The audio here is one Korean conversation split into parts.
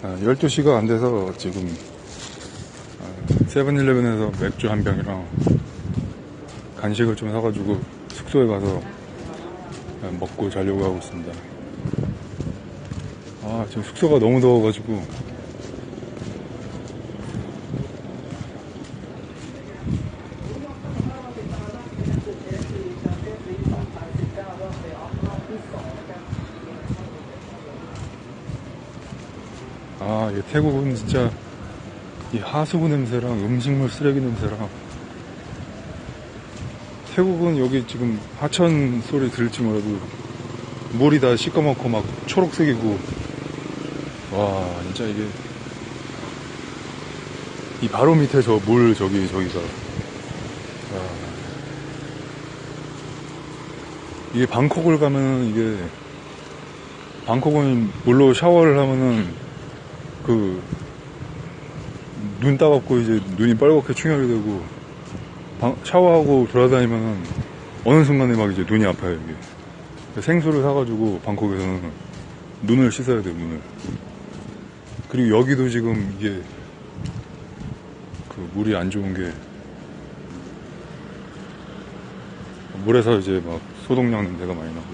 아, 12시가 안 돼서 지금 아, 세븐일레븐에서 맥주 한 병이랑 간식을 좀 사가지고 숙소에 가서 아, 먹고 자려고 하고 있습니다. 아, 지금 숙소가 너무 더워가지고 아, 이 태국은 진짜 이 하수구 냄새랑 음식물 쓰레기 냄새랑 태국은 여기 지금 하천 소리 들을지 몰라도 물이 다 시꺼멓고 막 초록색이고 와 진짜 이게 이 바로 밑에 저 물 저기 저기가 와. 이게 방콕을 가면 이게 방콕은 물로 샤워를 하면은 그 눈 따갑고 이제 눈이 빨갛게 충혈이 되고 방- 샤워하고 돌아다니면은 어느 순간에 막 이제 눈이 아파요 이게. 생수를 사가지고 방콕에서는 눈을 씻어야 돼요 눈을. 그리고 여기도 지금 이게 그 물이 안 좋은 게 물에서 이제 막 소독약 냄새가 많이 나고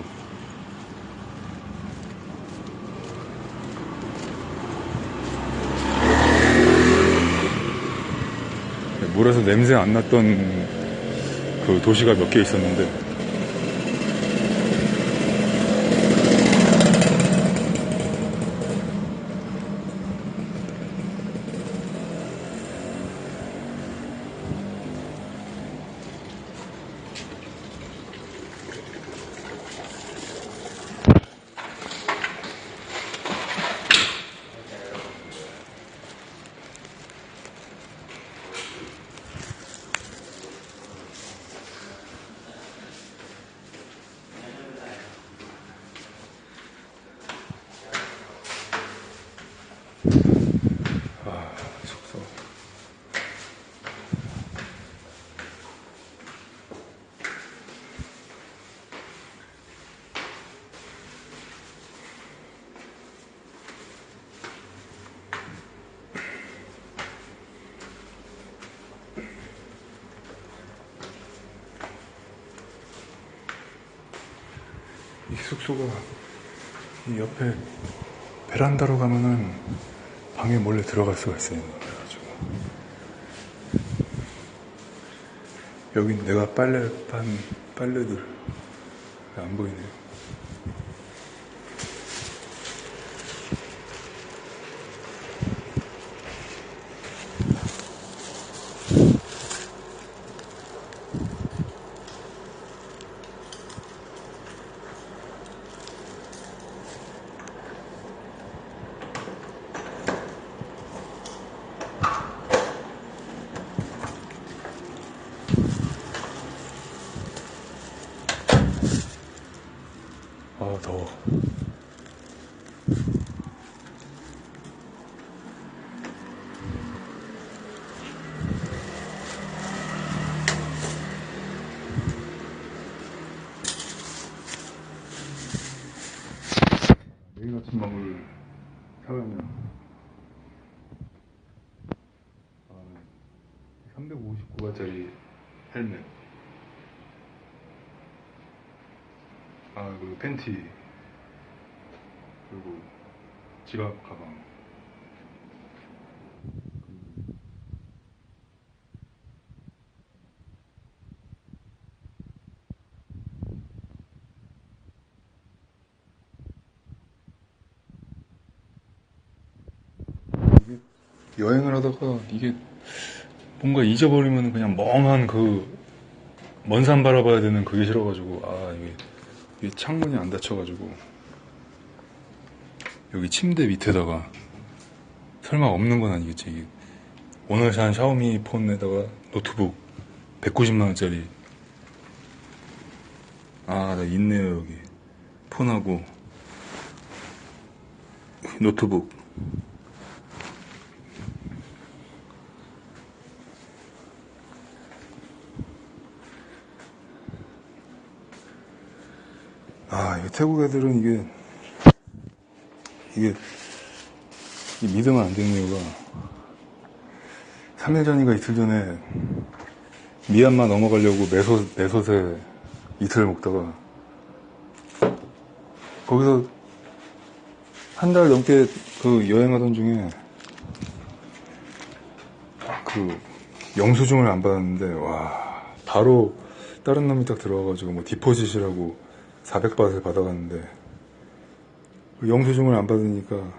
물에서 냄새 안 났던 그 도시가 몇 개 있었는데 숙소 이 숙소가 이 옆에 베란다로 가면은 방에 몰래 들어갈 수가 있어요. 그래가지고 여긴 내가 빨래판 빨래들 안 보이네요. 더워. 내일 아침 먹을 사면은 아, 359바짜리 헬멧 아 그리고 팬티. 그리고 지갑 가방. 여행을 하다가 이게 뭔가 잊어버리면 그냥 멍한 그 먼 산 바라봐야 되는 그게 싫어가지고 아 이게, 이게 창문이 안 닫혀가지고 여기 침대 밑에다가 설마 없는 건 아니겠지? 이게 오늘 산 샤오미 폰에다가 노트북 190만 원짜리. 아 나 있네요 여기. 폰하고 노트북 아, 이게 태국 애들은 이게, 이게, 이 믿으면 안 되는 이유가 3일 전인가 이틀 전에 미얀마 넘어가려고 매솥, 매솥에 이틀을 먹다가 거기서 한 달 넘게 그 여행하던 중에 그 영수증을 안 받았는데 와 바로 다른 놈이 딱 들어와가지고 뭐 디포짓이라고 400바트를 받아갔는데 그 영수증을 안 받으니까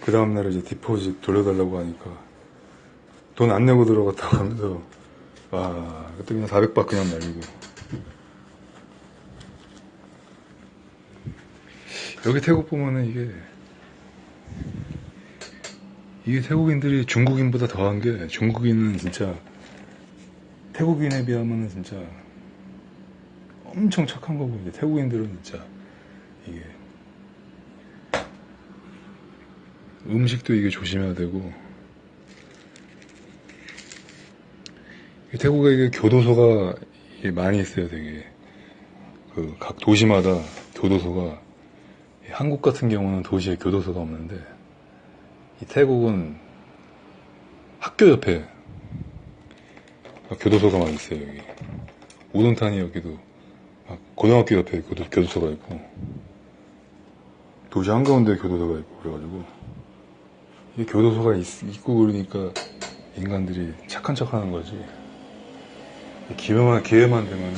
그 다음날 이제 디포짓 돌려달라고 하니까 돈 안 내고 들어갔다고 하면서 와 그때 그냥 400바 그냥 날리고. 여기 태국 보면은 이게 이게 태국인들이 중국인보다 더한 게 중국인은 진짜 태국인에 비하면은 진짜 엄청 착한 거고 이제 태국인들은 진짜 이게 음식도 이게 조심해야 되고. 이 태국에 이게 교도소가 이게 많이 있어요 되게. 그 각 도시마다 교도소가 이 한국 같은 경우는 도시에 교도소가 없는데 이 태국은 학교 옆에 교도소가 많이 있어요 여기. 우동탄이 여기도 막 고등학교 옆에 교도, 교도소가 있고. 도시 한가운데 교도소가 있고 그래가지고. 이 교도소가 있, 있고 그러니까 인간들이 착한 척 하는 거지. 기회만, 기회만 되면은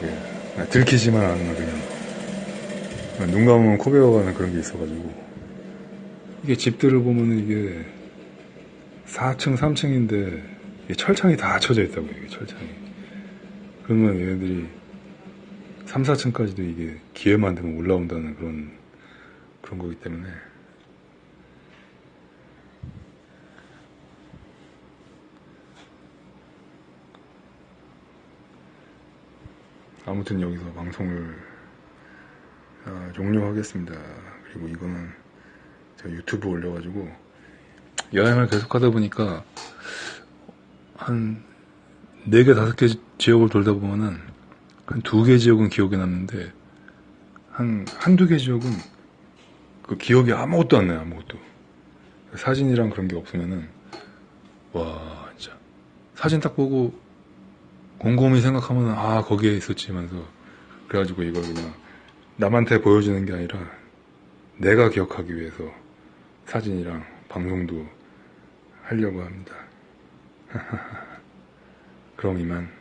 그냥 들키지만 않으면 그냥. 그냥 눈 감으면 코 베어가는 그런 게 있어가지고. 이게 집들을 보면은 이게 4층, 3층인데 철창이 다 쳐져 있다고 이게 철창이 그러면 얘네들이 3, 4층까지도 이게 기회만 되면 올라온다는 그런 그런 거기 때문에 아무튼 여기서 방송을 아, 종료하겠습니다. 그리고 이거는 제가 유튜브 올려가지고 여행을 계속하다 보니까 한 4개, 5개 지역을 돌다 보면은 한 두 개 지역은 기억에 남는데 한 한두 개 지역은 그 기억이 아무것도 안 나요, 아무것도. 사진이랑 그런 게 없으면은 와, 진짜 사진 딱 보고 곰곰이 생각하면 아 거기에 있었지 면서 그래가지고 이걸 그냥 남한테 보여주는 게 아니라 내가 기억하기 위해서 사진이랑 방송도 하려고 합니다. 그럼 이만